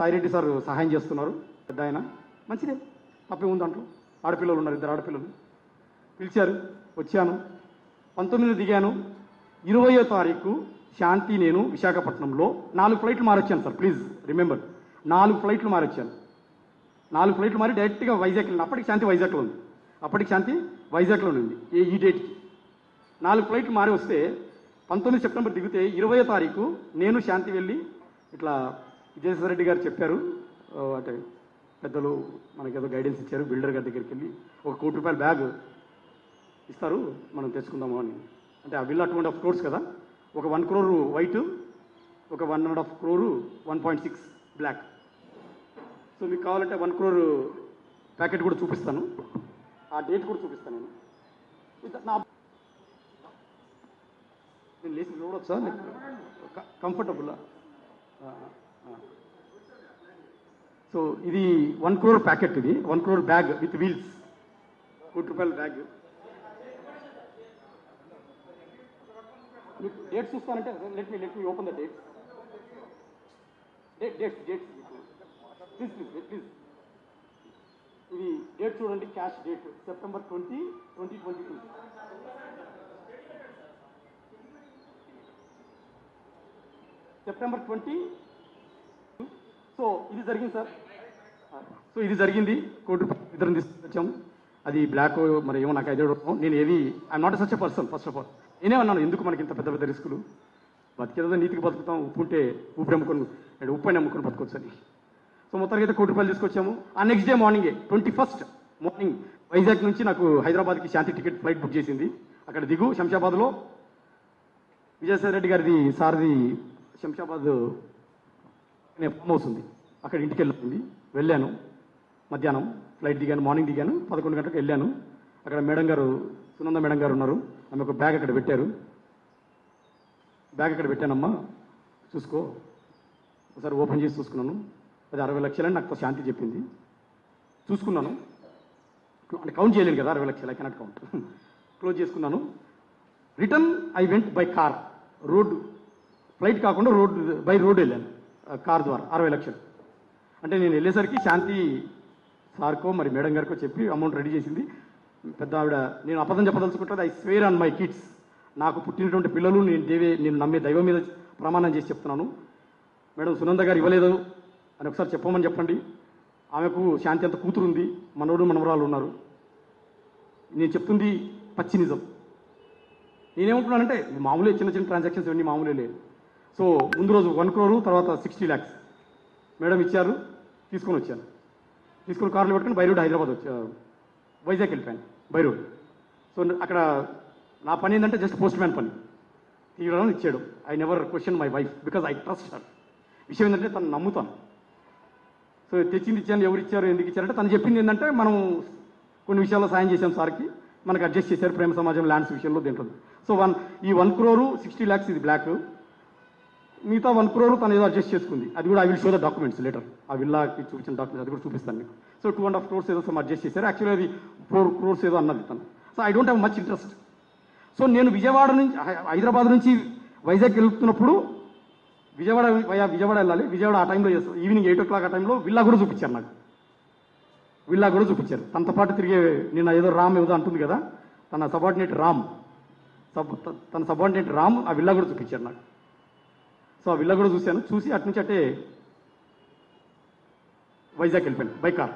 Sai Reddy sir సహాయం చేస్తున్నారు. పెద్ద ఆయన. మంచిదే. తప్పే ఉంది దాంట్లో ఆడపిల్లలు ఉన్నారు ఇద్దరు ఆడపిల్లలు. పిలిచారు. వచ్చాను. పంతొమ్మిది దిగాను. ఇరవయో తారీఖు శాంతి నేను విశాఖపట్నంలో. నాలుగు ఫ్లైట్లు మారొచ్చాను సార్ ప్లీజ్ రిమెంబర్. నాలుగు ఫ్లైట్లు మారొచ్చాను. నాలుగు ఫ్లైట్లు మారి డైరెక్ట్గా వైజాగ్ వెళ్ళిన అప్పటికి శాంతి వైజాగ్లో ఉంది. అప్పటికి శాంతి వైజాగ్లో ఉంది ఏ ఈ డేట్కి. నాలుగు ఫ్లైట్లు మారి వస్తే పంతొమ్మిది సెప్టెంబర్ దిగితే ఇరవయో తారీఖు నేను శాంతి వెళ్ళి ఇట్లా విజయసాయి రెడ్డి గారు చెప్పారు. అంటే పెద్దలు మనకి ఏదో గైడెన్స్ ఇచ్చారు బిల్డర్ గారి దగ్గరికి వెళ్ళి ఒక కోటి రూపాయల బ్యాగ్ ఇస్తారు మనం తెచ్చుకుందాము అని. అంటే ఆ బిల్ అటువంటి ఆఫ్ క్రోర్స్ కదా? ఒక వన్ క్రోరు వైట్ ఒక one and half crore one point six black so మీకు కావాలంటే వన్ క్రోర్ ప్యాకెట్ కూడా చూపిస్తాను. ఆ డేట్ కూడా చూపిస్తాను నేను. నా నేను లేచి చూడొచ్చా కంఫర్టబుల్లా సో ఇది వన్ క్రోర్ ప్యాకెట్ ఇది one crore bag with wheels. కోటి రూపాయల బ్యాగ్. మీకు dates చూస్తానంటే let me let me open the dates date dates dates please please please ఇది డేట్ చూడండి cash date September twenty twenty twenty two September twenty so ఇది జరిగింది sir. So ఇది జరిగింది. కోటి రూపాయలు ఇద్దరం తీసుకొచ్చాం. అది బ్లాక్ మరి ఏమో నాకు ఐడియా నేను ఏది I'm not such a person first of all నేనే అన్నాను ఎందుకు మనకి ఇంత పెద్ద పెద్ద రిస్కులు? బతికేదో నీతికి బతుకుతాం ఉప్పు ఉంటే ఉప్పు అమ్ముకొని అంటే ఉప్పు అని అమ్ముకొని బతకొచ్చు అని. సో మొత్తానికి అయితే కోటి రూపాయలు తీసుకొచ్చాము. ఆ నెక్స్ట్ డే మార్నింగే ట్వంటీ ఫస్ట్ మార్నింగ్ వైజాగ్ నుంచి నాకు హైదరాబాద్కి శాంతి టికెట్ ఫ్లైట్ బుక్ చేసింది. అక్కడ దిగు శంషాబాద్లో. విజయసాయి రెడ్డి గారిది సార్ది శంషాబాద్ నేను ఫామ్ హౌస్ ఉంది. అక్కడ ఇంటికి వెళ్ళింది వెళ్ళాను. మధ్యాహ్నం ఫ్లైట్ దిగాను మార్నింగ్ దిగాను పదకొండు గంటలకు వెళ్ళాను. అక్కడ మేడం గారు సునంద మేడం గారు ఉన్నారు. ఆమె ఒక బ్యాగ్ అక్కడ పెట్టారు. బ్యాగ్ అక్కడ పెట్టానమ్మా. చూసుకో. ఒకసారి ఓపెన్ చేసి చూసుకున్నాను. అది అరవై లక్షలని నాకు శాంతి చెప్పింది. చూసుకున్నాను. అంటే కౌంట్ చేయలేను కదా అరవై లక్షలు. ఐ కెనాట్ కౌంట్ క్లోజ్ చేసుకున్నాను. Return I went by car. Road flight కాకుండా రోడ్ బై రోడ్ వెళ్ళాను. కార్ ద్వారా అరవై లక్షలు. అంటే నేను వెళ్ళేసరికి శాంతి సార్కో మరి మేడం గారికో చెప్పి అమౌంట్ రెడీ చేసింది. పెద్ద ఆవిడ నేను అబద్ధం చెప్పదలుచుకుంటుంది I swear on my kids నాకు పుట్టినటువంటి పిల్లలు నేను దేవే నేను నమ్మే దైవం మీద ప్రమాణం చేసి చెప్తున్నాను. మేడం సునంద గారు ఇవ్వలేదు అని ఒకసారి చెప్పమని చెప్పండి. ఆమెకు శాంతి అంత కూతురు ఉంది మనవడు మనవరాలు ఉన్నారు. నేను చెప్తుంది పచ్చి నిజం. నేనేమంటున్నానంటే మామూలే చిన్న చిన్న ట్రాన్సాక్షన్స్ ఇవన్నీ మామూలే లేదు. సో ముందు రోజు వన్ క్రోరు తర్వాత సిక్స్టీ ల్యాక్స్. మేడం ఇచ్చారు తీసుకొని వచ్చాను. తీసుకుని కార్లో పెట్టుకుని బైరూడ్ హైదరాబాద్ వచ్చాను వైజాగ్ వెళ్ళిపోయాను బైరూడ్ సో అక్కడ నా పని ఏంటంటే జస్ట్ పోస్ట్ మ్యాన్ పని. తీయడం ఇచ్చాడు I never question my wife because I trust her. విషయం ఏంటంటే తను నమ్ముతాను. సో తెచ్చింది ఇచ్చాను ఎవరు ఇచ్చారు ఎందుకు ఇచ్చారంటే తను చెప్పింది ఏంటంటే మనం కొన్ని విషయాల్లో సాయం చేశాం సార్కి మనకు అడ్జస్ట్ చేశారు ప్రేమ సమాజం ల్యాండ్స్ విషయంలో దీంట్లో. సో వన్ ఈ వన్ క్రోరు సిక్స్టీ ల్యాక్స్ ఇది బ్లాక్. మిగతా వన్ క్రోర్ తను ఏదో అడ్జస్ట్ చేసుకుంది. అది కూడా I will show the documents letter ఆ విల్లాకి చూపించిన డాక్యుమెంట్స్ అది కూడా చూపిస్తాను మీకు. So two and half crores ఏదో సమ్ అడ్జస్ట్ చేశారు. యాక్చువల్లీ అది ఫోర్ క్రోర్స్ ఏదో అన్నది తను. So I don't have much interest so నేను విజయవాడ నుంచి హై- హైదరాబాద్ నుంచి వైజాగ్ వెళ్తున్నప్పుడు విజయవాడ విజయవాడ వెళ్ళాలి. విజయవాడ ఆ టైంలో చేస్తాను ఈవినింగ్ ఎయిట్ ఓ క్లాక్ ఆ టైంలో విల్లా కూడా చూపించారు నాకు. విల్లా కూడా చూపించారు. తనతో పాటు తిరిగే నేను ఏదో రామ్ ఏదో అంటుంది కదా. తన సబార్డినేట్ రామ్. సబ్ తన సబార్డినేట్ రామ్ ఆ విల్లా కూడా చూపించారు నాకు. సో ఆ విల్లా కూడా చూశాను. చూసి అటు నుంచి అట్టే వైజాగ్ వెళ్ళిపోయాను బై కార్.